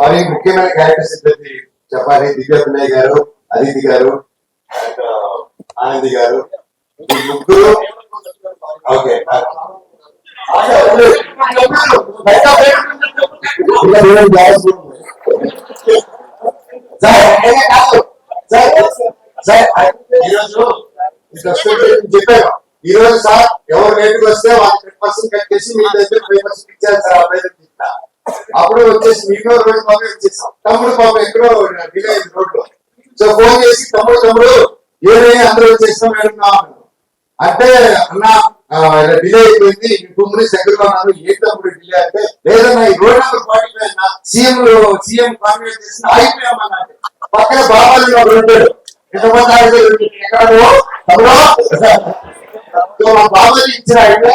Sorry ముఖ్యమైన characters ఇద్దరికి చెప్పాలి. దివ్య పిన్నయ్య గారు అదితి గారు ఆనంది గారు. ఈ ముగ్గురు ఓకే. ఈరోజు చెప్పాను. ఈ రోజు సార్ ఎవరు రేటుకి వస్తే వాళ్ళు టెన్ పర్సెంట్ కట్ చేసి మీ దగ్గర ఫైవ్ పర్సెంట్ ఇచ్చారు సార్ ఆ ప్రయత్నం అప్పుడు వచ్చేసి మీలో రోజు పాపం వచ్చేసాం తమ్ముడు పాపం ఎక్కడో డిలే అయింది రోడ్లో సో ఫోన్ చేసి తమ్ముడు తమ్ముడు ఏదైనా అందరూ వచ్చేస్తాం మేడం అంటే అన్న డిలే అయిపోయింది భూమిని మినిట్స్ దగ్గరలో ఉన్నాను ఏ తమ్ముడు డిలే అంటే లేదన్నా ఈ రోడ్ నెంబర్ ఫార్టీ ఫైవ్ అన్న సీఎం సీఎం కాన్వెంట్ చేసి ఆగిపోయామన్నాడు పక్కన బాబాజీ ఒకడు ఉంటాడు. ఎంతమంది ఆగిపోయి ఎక్కడ తమ్ముడు? మా బాబాజీ ఇచ్చిన idea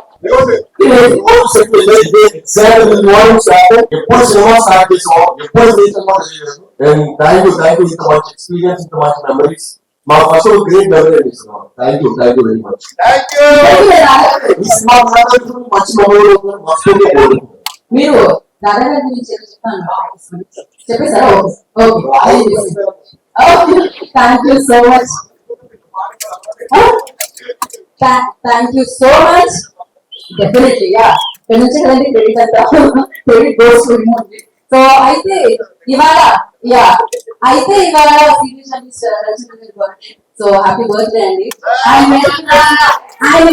రోహిత్ సీఎం డావోస్ లో ఉన్నారు కదా బాబాయ్ థ్యాంక్ యూ థ్యాంక్ ఎప్పుడు సినిమా స్టార్ట్ చేసాం ఎప్పుడు సినిమా చేయలేదు థ్యాంక్ యూ థ్యాంక్ యూ ఇంత మంచి ఎక్స్పీరియన్స్ ఇంత మంచి మెమరీస్ మా ఫస్ట్ గ్రేట్ మెమరీ ఇస్తున్నాం thank you thank you very much ఈ సినిమా మంచి మెమరీ మర్చిపోతే మీరు దాదా గారి గురించి ఏదో చెప్తాను చెప్పేసారా okay okay thank you so much thank you so much Definitely yeah ఇక్కడ నుంచి కదండి క్రెడిట్ అంతా క్రెడిట్ గోస్ సో అయితే ఇవాళ యా అయితే ఇవాళ సీనియర్ రచన గారి బర్త్డే సో హ్యాపీ బర్త్డే అండి ఆయన ఆయన